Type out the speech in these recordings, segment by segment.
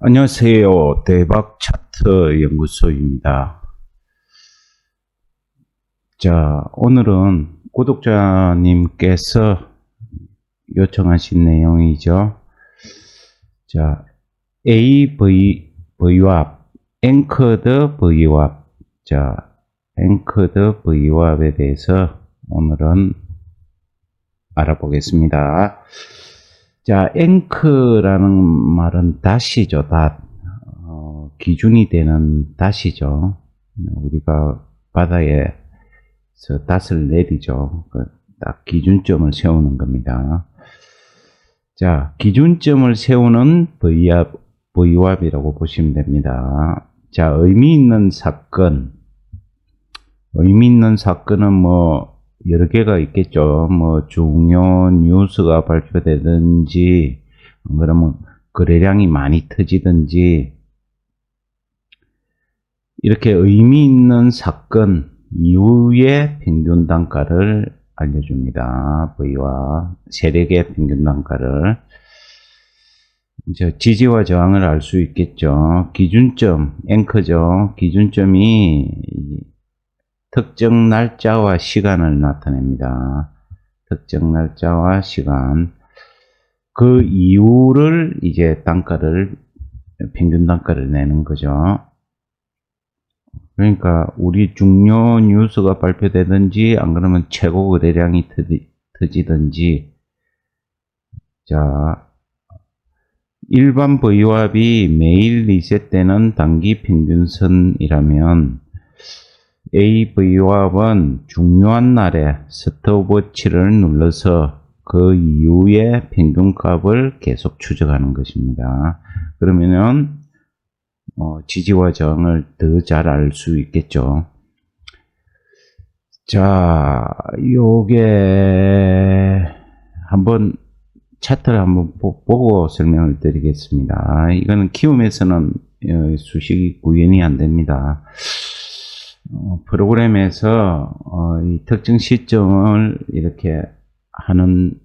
안녕하세요. 대박 차트 연구소입니다. 자, 오늘은 구독자님께서 요청하신 내용이죠. 자, AV, VWAP, 앵커드 VWAP. 자, 앵커드 VWAP에 대해서 오늘은 알아보겠습니다. 자, 앵크라는 말은 닷이죠, 닷. 어, 기준이 되는 닷이죠. 우리가 바다에서 닷을 내리죠. 그딱 기준점을 세우는 겁니다. 자, 기준점을 세우는 V압, V압이라고 보시면 됩니다. 자, 의미 있는 사건. 의미 있는 사건은 뭐, 여러 개가 있겠죠. 뭐, 중요 뉴스가 발표되든지, 그러면 거래량이 많이 터지든지, 이렇게 의미 있는 사건 이후의 평균 단가를 알려줍니다. V와 세력의 평균 단가를. 이제 지지와 저항을 알 수 있겠죠. 기준점, 앵커죠. 기준점이 특정 날짜와 시간을 나타냅니다. 특정 날짜와 시간. 그 이유를 이제 단가를, 평균 단가를 내는 거죠. 그러니까 우리 중요 뉴스가 발표되든지 안 그러면 최고 거래량이 터지, 터지든지 자 일반 V압이 매일 리셋되는 단기 평균선이라면 AV압은 중요한 날에 스톱워치를 눌러서 그 이후에 평균값을 계속 추적하는 것입니다. 그러면은 어, 지지와 저항을 더 잘 알 수 있겠죠. 자, 요게 한번 차트를 한번 보, 고 설명을 드리겠습니다. 이거는 키움에서는 어, 수식이 구현이 안 됩니다. 어, 프로그램에서 어, 이 특정 시점을 이렇게 하는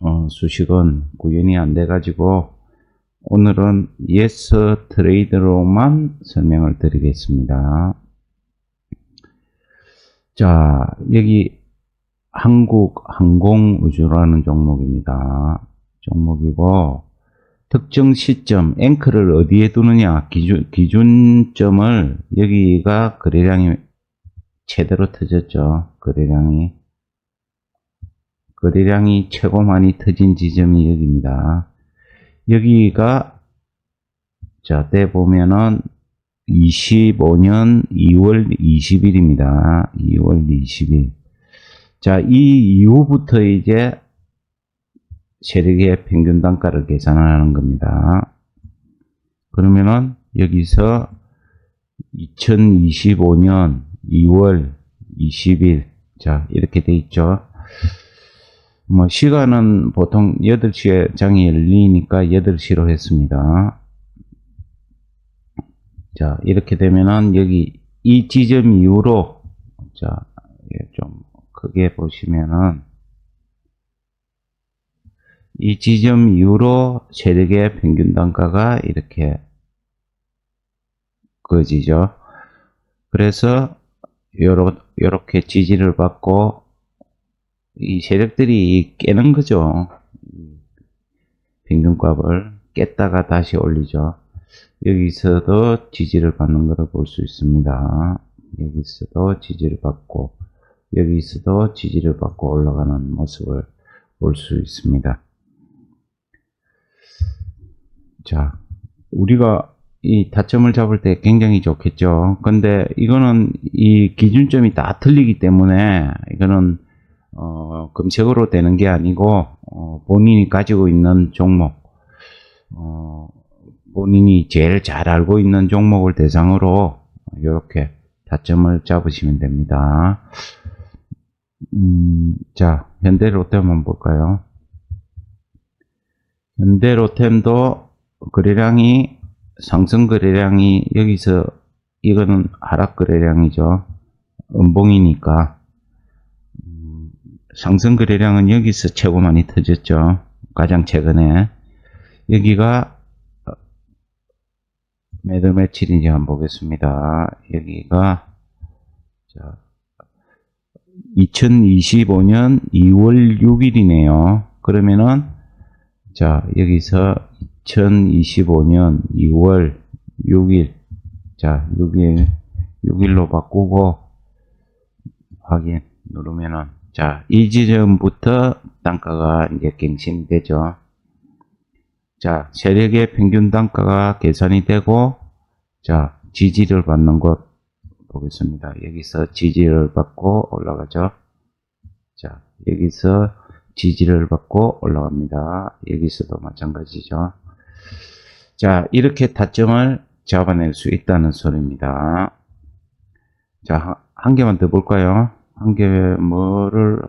어, 수식은 구현이 안 돼 가지고 오늘은 예스 트레이드로만 설명을 드리겠습니다. 자, 여기 한국 항공우주라는 종목입니다. 종목이고, 특정 시점, 앵커를 어디에 두느냐, 기준, 기준점을 여기가 거래량이 제대로 터졌죠. 거래량이. 거래량이 최고 많이 터진 지점이 여기입니다. 여기가 자, 때 보면은 25년 2월 20일입니다. 2월 20일. 자, 이 이후부터 이제 세력의 평균 단가를 계산하는 겁니다. 그러면은 여기서 2025년 2월 20일. 자, 이렇게 돼 있죠. 뭐 시간은 보통 8시에 장이 열리니까 8시로 했습니다. 자, 이렇게 되면은 여기 이 지점 이후로 자, 좀 크게 보시면은 이 지점 이후로 세력의 평균 단가가 이렇게 그어지죠. 그래서 요렇게 지지를 받고 이 세력들이 깨는 거죠. 평균값을 깼다가 다시 올리죠. 여기서도 지지를 받는 것을 볼 수 있습니다. 여기서도 지지를 받고 여기서도 지지를 받고 올라가는 모습을 볼 수 있습니다. 자, 우리가 이 타점을 잡을 때 굉장히 좋겠죠. 근데 이거는 이 기준점이 다 틀리기 때문에 이거는 어, 검색으로 되는 게 아니고 어, 본인이 가지고 있는 종목 어, 본인이 제일 잘 알고 있는 종목을 대상으로 이렇게 타점을 잡으시면 됩니다. 음, 자, 현대 로템 한번 볼까요? 현대 로템도 거래량이 상승 거래량이 여기서 이거는 하락 거래량이죠. 음봉이니까. 음, 상승 거래량은 여기서 최고 많이 터졌죠. 가장 최근에. 여기가 어, 매달 며칠인지 한번 보겠습니다. 여기가 자 2025년 2월 6일이네요. 그러면은 자 여기서 2025년 2월 6일 자 6일 6일로 바꾸고 확인 누르면은 자 이 지점부터 단가가 이제 갱신되죠. 자 세력의 평균 단가가 계산이 되고 자 지지를 받는 곳 보겠습니다. 여기서 지지를 받고 올라가죠. 자, 여기서 지지를 받고 올라갑니다. 여기서도 마찬가지죠. 자, 이렇게 타점을 잡아낼 수 있다는 소리입니다. 자, 한- 한 개만 더 볼까요? 한 개, 뭐를,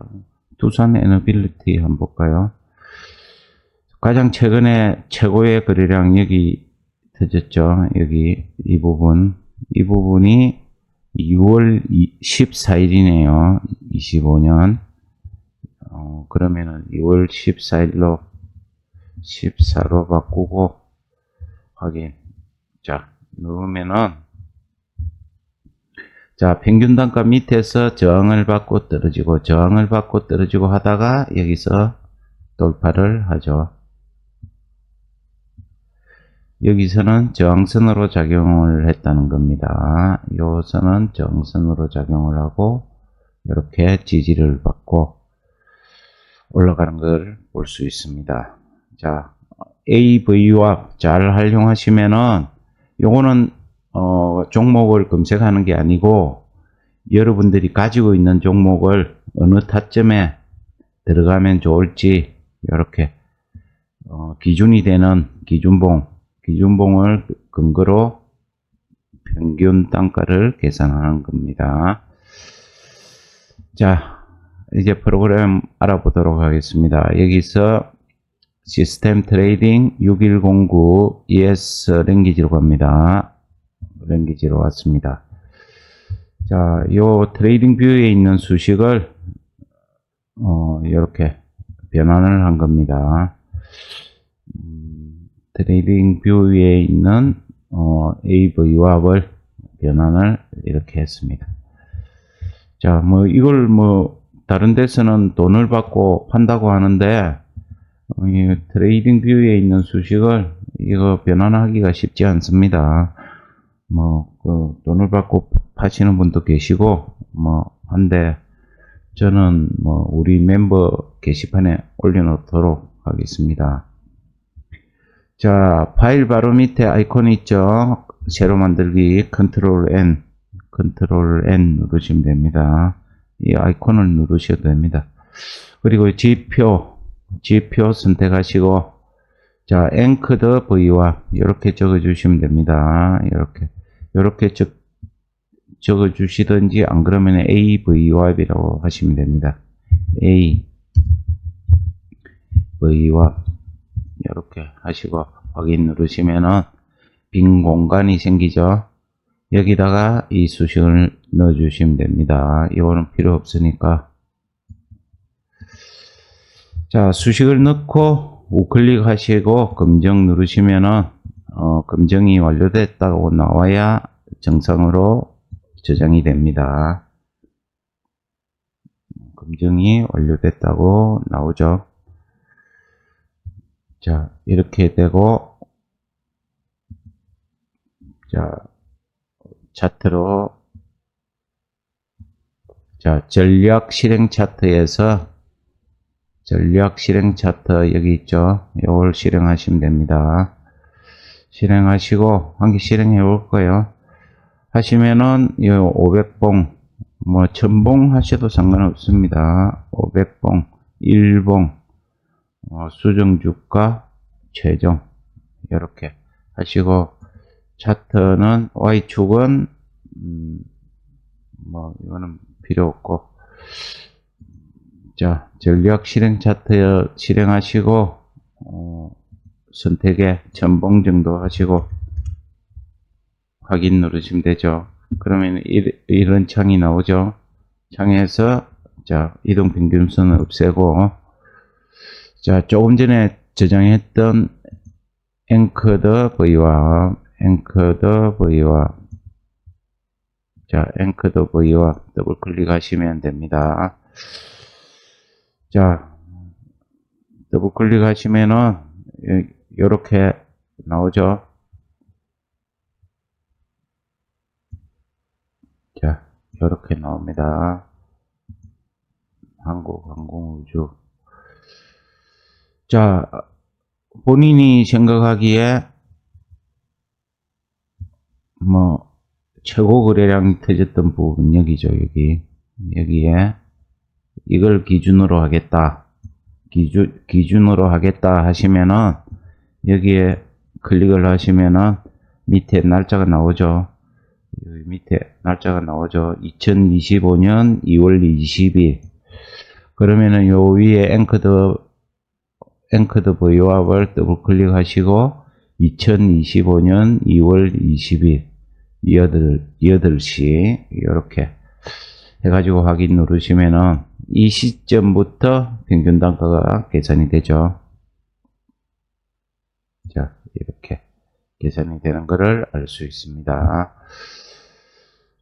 두산 에너빌리티 한번 볼까요? 가장 최근에 최고의 거래량 여기 터졌죠. 여기, 이 부분. 이 부분이 2월 14일이네요. 25년. 어, 그러면은 2월 14일로 14로 바꾸고 확인. 자, 누르면은 자, 평균 단가 밑에서 저항을 받고 떨어지고 저항을 받고 떨어지고 하다가 여기서 돌파를 하죠. 여기서는 저항선으로 작용을 했다는 겁니다. 요 선은 저항선으로 작용을 하고 이렇게 지지를 받고 올라가는 걸 볼 수 있습니다. 자, AV와 잘 활용하시면은 요거는 어, 종목을 검색하는 게 아니고 여러분들이 가지고 있는 종목을 어느 타점에 들어가면 좋을지 이렇게 어, 기준이 되는 기준봉, 기준봉을 근거로 평균 단가를 계산하는 겁니다. 자, 이제 프로그램 알아보도록 하겠습니다. 여기서 시스템 트레이딩 6109 ES 랭귀지로 갑니다. 랭귀지로 왔습니다. 자, 요 트레이딩 뷰에 있는 수식을 어, 이렇게 변환을 한 겁니다. 음, 트레이딩 뷰에 있는 어, AVWAP을 변환을 이렇게 했습니다. 자, 뭐 이걸 뭐 다른 데서는 돈을 받고 판다고 하는데 어, 이 트레이딩 뷰에 있는 수식을 이거 변환하기가 쉽지 않습니다. 뭐, 그 돈을 받고 파시는 분도 계시고, 뭐, 한데, 저는 뭐, 우리 멤버 게시판에 올려놓도록 하겠습니다. 자, 파일 바로 밑에 아이콘 있죠? 새로 만들기, 컨트롤 N, 컨트롤 N 누르시면 됩니다. 이 아이콘을 누르셔도 됩니다. 그리고 지표, 지표 선택하시고, 자, 앵커드 V와 이렇게 적어주시면 됩니다. 이렇게, 이렇게 적, 적어주시든지 안 그러면 AVWAP이라고 하시면 됩니다. A, VWAP 이렇게 하시고 확인 누르시면은 빈 공간이 생기죠. 여기다가 이 수식을 넣어 주시면 됩니다. 이거는 필요 없으니까 자, 수식을 넣고 우클릭 하시고 검정 누르시면은 어, 검정이 완료됐다고 나와야 정상으로 저장이 됩니다. 검증이 완료됐다고 나오죠. 자, 이렇게 되고, 자, 차트로, 자, 전략 실행 차트에서, 전략 실행 차트 여기 있죠. 이걸 실행하시면 됩니다. 실행하시고, 한 개 실행해 볼 거예요. 하시면은, 이 500봉, 뭐, 1000봉 하셔도 상관없습니다. 500봉, 1봉, 어, 수정 주가, 최종, 이렇게 하시고, 차트는, Y축은, 음, 뭐, 이거는 필요 없고, 자, 전략 실행 차트 실행하시고, 어, 선택에 전봉 정도 하시고, 확인 누르시면 되죠. 그러면 이, 이런 창이 나오죠. 창에서 자 이동 평균선을 없애고 자 조금 전에 저장했던 앵커더 V와 앵커더 V와 자 앵커더 V와 더블 클릭하시면 됩니다. 자 더블 클릭하시면은 이렇게 나오죠. 자, 이렇게 나옵니다. 한국 항공우주. 자, 본인이 생각하기에 뭐 최고 거래량이 터졌던 부분 여기죠, 여기. 여기에 이걸 기준으로 하겠다. 기준, 기준으로 하겠다 하시면은 여기에 클릭을 하시면은 밑에 날짜가 나오죠. 여기 밑에 날짜가 나오죠. 2025년 2월 20일. 그러면은 요 위에 앵커드, 앵커드 V와을 더블 클릭하시고 2025년 2월 20일 8, 8시 이렇게 해가지고 확인 누르시면은 이 시점부터 평균 단가가 계산이 되죠. 자, 이렇게 계산이 되는 것을 알 수 있습니다.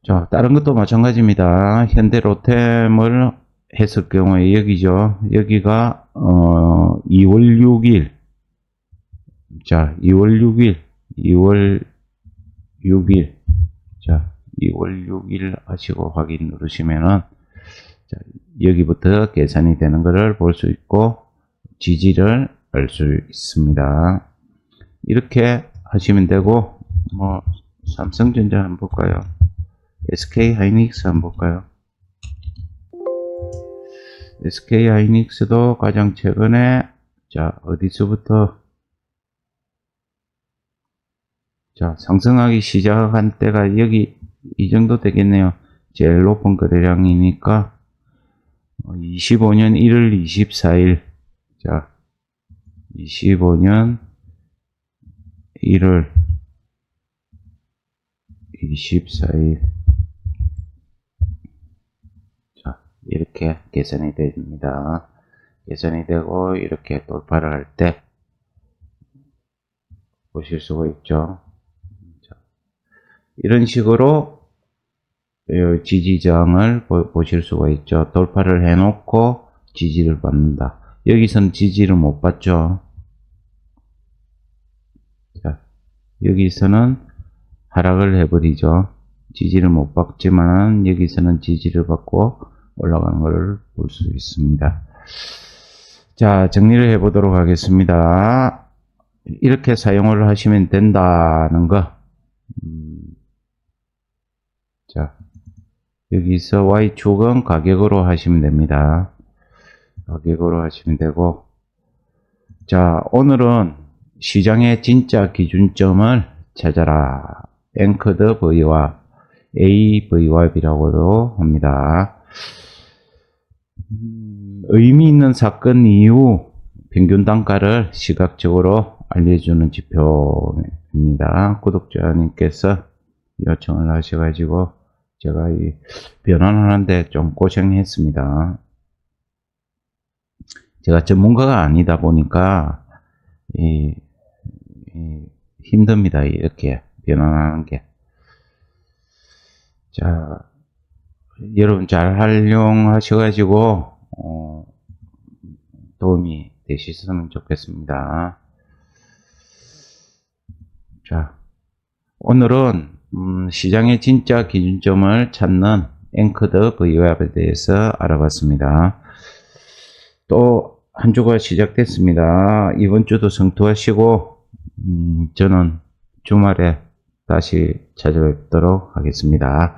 자, 다른 것도 마찬가지입니다. 현대 로템을 했을 경우에 여기죠. 여기가 어 2월 6일 자, 2월 6일 2월 6일 자, 2월 6일 하시고 확인 누르시면은 자, 여기부터 계산이 되는 것을 볼 수 있고 지지를 알 수 있습니다. 이렇게 하시면 되고 뭐 삼성전자 한번 볼까요? SK 하이닉스 한번 볼까요? SK 하이닉스도 가장 최근에 자 어디서부터? 자 상승하기 시작한 때가 여기 이 정도 되겠네요. 제일 높은 거래량이니까 25년 1월 24일. 자 25년 1월 24일 자 이렇게 계산이 됩니다. 계산이 되고 이렇게 돌파를 할 때 보실 수가 있죠. 자, 이런 식으로 보, 보실 수가 있죠. 돌파를 해 놓고 지지를 받는다. 여기서는 지지를 못 받죠. 자, 여기서는 하락을 해버리죠. 지지를 못 받지만 여기서는 지지를 받고 올라가는 것을 볼 수 있습니다. 자, 정리를 해보도록 하겠습니다. 이렇게 사용을 하시면 된다는 거. 음, 자, 여기서 Y축은 가격으로 하시면 됩니다. 가격으로 하시면 되고, 자, 오늘은 시장의 진짜 기준점을 찾아라. 앵커드 V와 AVY이라고도 합니다. 음, 의미 있는 사건 이후 평균 단가를 시각적으로 알려주는 지표입니다. 구독자님께서 요청을 하셔가지고 제가 이 변환하는데 좀 고생했습니다. 제가 전문가가 아니다 보니까 이, 이 힘듭니다. 이렇게 변환하는 게. 자, 여러분 잘 활용하셔가지고, 어, 도움이 되셨으면 좋겠습니다. 자, 오늘은, 음, 시장의 진짜 기준점을 찾는 앵커드 V웹에 대해서 알아봤습니다. 또, 한 주가 시작됐습니다. 이번 주도 성투하시고, 음, 저는 주말에 다시 찾아뵙도록 하겠습니다.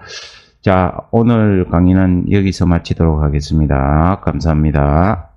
자, 오늘 강의는 여기서 마치도록 하겠습니다. 감사합니다.